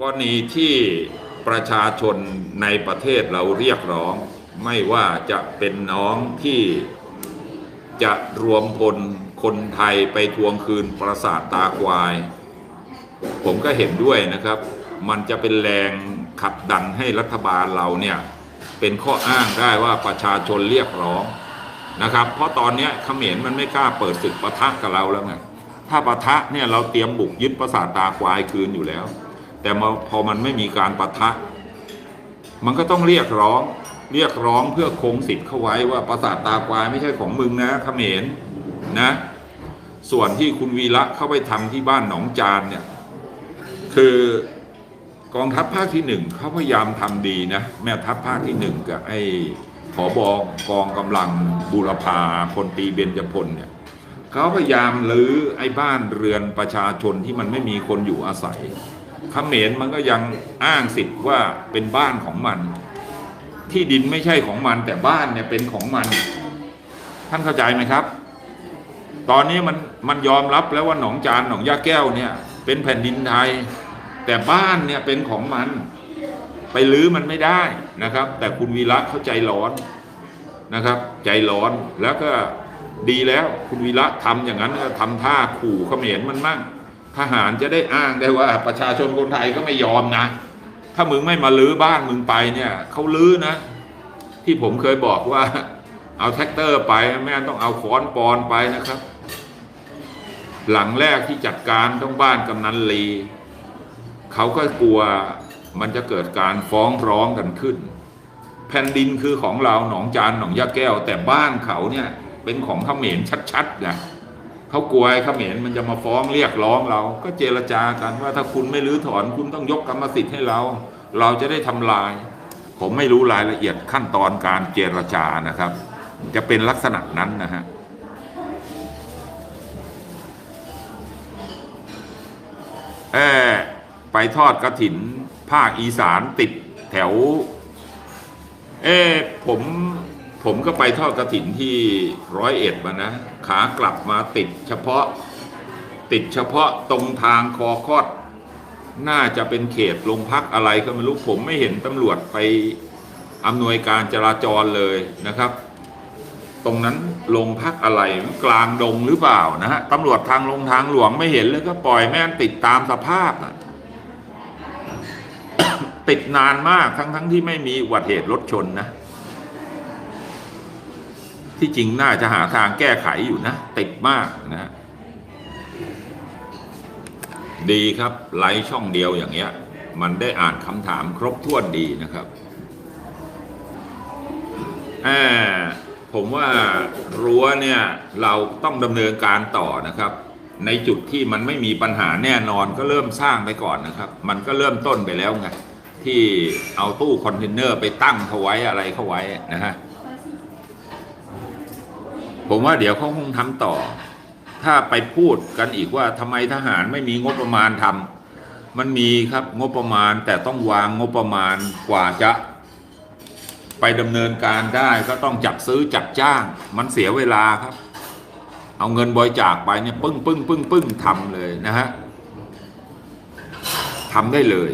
กรณีที่ประชาชนในประเทศเราเรียกร้อง ไม่ว่าจะเป็นน้องที่จะรวมพลคนไทยไปทวงคืนปราสาทตาควาย ผมก็เห็นด้วยนะครับ มันจะเป็นแรงขับดันให้รัฐบาลเราเนี่ยเป็นข้ออ้างได้ว่าประชาชนเรียกร้องนะครับ เพราะตอนนี้เขมรมันไม่กล้าเปิดศึกปะทะกับเราแล้วไงถ้าปะทะเนี่ยเราเตรียมบุกยึดปราสาทตาควายคืนอยู่แล้ว แต่พอมันไม่มีการปะทะ มันก็ต้องเรียกร้อง เรียกร้องเพื่อคงสิทธิ์เข้าไว้ว่าปราสาทตาควายไม่ใช่ของมึงนะเขมรนะ ส่วนที่คุณวีระเข้าไปทำที่บ้านหนองจานเนี่ยคือกองทัพภาคที่หนึ่งเขาพยายามทำดีนะแม่ทัพภาคที่หนึ่งกับไอ้ผอบอกองกำลังบูรพาพลตีเบญจพลเนี่ยเขาพยายามรื้อไอ้บ้านเรือนประชาชนที่มันไม่มีคนอยู่อาศัย เขมรมันก็ยังอ้างสิทธิ์ว่าเป็นบ้านของมัน ที่ดินไม่ใช่ของมัน แต่บ้านเนี่ยเป็นของมัน ท่านเข้าใจไหมครับ ตอนนี้มันมันยอมรับแล้วว่าหนองจานหนองยาแก้วเนี่ย เป็นแผ่นดินไทย แต่บ้านเนี่ยเป็นของมัน ไปลื้อมันไม่ได้นะครับ แต่คุณวีระเข้าใจร้อนนะครับ ใจร้อนแล้วก็ดีแล้วคุณวีระทำอย่างนั้นก็ทำท่าขู่เขมรมันมั่ง ทหารจะได้อ้างได้ว่าประชาชนคนไทยก็ไม่ยอมนะ ถ้ามึงไม่มาลื้อบ้านมึงไปเนี่ยเขาลื้อนะ ที่ผมเคยบอกว่า เอาแท็กเตอร์ไปแม่ต้องเอาค้อนปอนไปนะครับ หลังแรกที่จัดการต้องบ้านกำนันลีเขาก็กลัวมันจะเกิดการฟ้องร้องกันขึ้น แผ่นดินคือของเราหนองจานหนองยาแก้ว แต่บ้านเขาเนี่ยเป็นของเขมรชัดๆไง เขากลัวไอ้เขมรมันจะมาฟ้องเรียกร้องเรา ก็เจรจากันว่าถ้าคุณไม่รื้อถอนคุณต้องยกกรรมสิทธิ์ให้เรา เราจะได้ทำลาย ผมไม่รู้รายละเอียดขั้นตอนการเจรจานะครับ จะเป็นลักษณะนั้นนะฮะเออไปทอดกระถินภาคอีสานติดแถว เออผม ผมก็ไปทอดกระถินที่ร้อยเอ็ดมานะ ขากลับมาติดเฉพาะติดเฉพาะตรงทางคอคอด น่าจะเป็นเขตโรงพักอะไรก็ไม่รู้ผมไม่เห็นตำรวจไปอำนวยการจราจรเลยนะครับ ตรงนั้นโรงพักอะไรกลางดงหรือเปล่านะฮะตำรวจทางลงทางหลวงไม่เห็นเลยก็ปล่อยแม่นติดตามสภาพอะติดนานมากทั้งทั้งที่ไม่มีอุบัติเหตุรถชนนะ ที่จริงน่าจะหาทางแก้ไขอยู่นะ ติดมากนะ ดีครับไลฟ์ช่องเดียวอย่างเงี้ย มันได้อ่านคำถามครบถ้วนดีนะครับแอบผมว่ารั้วเนี่ยเราต้องดำเนินการต่อนะครับ ในจุดที่มันไม่มีปัญหาแน่นอนก็เริ่มสร้างไปก่อนนะครับ มันก็เริ่มต้นไปแล้วไงที่เอาตู้คอนเทนเนอร์ไปตั้งเขาไว้อะไรเขาไว้นะฮะ ผมว่าเดี๋ยวเขาคงทำต่อ ถ้าไปพูดกันอีกว่าทำไมทหารไม่มีงบประมาณทำมันมีครับงบประมาณแต่ต้องวางงบประมาณกว่าจะ ไปดำเนินการได้ก็ต้องจัดซื้อจัดจ้าง มันเสียเวลาครับ เอาเงินบริจาคไปเนี่ยปึ้งปึ้งปึ้งปึ้งทำเลยนะฮะทำได้เลย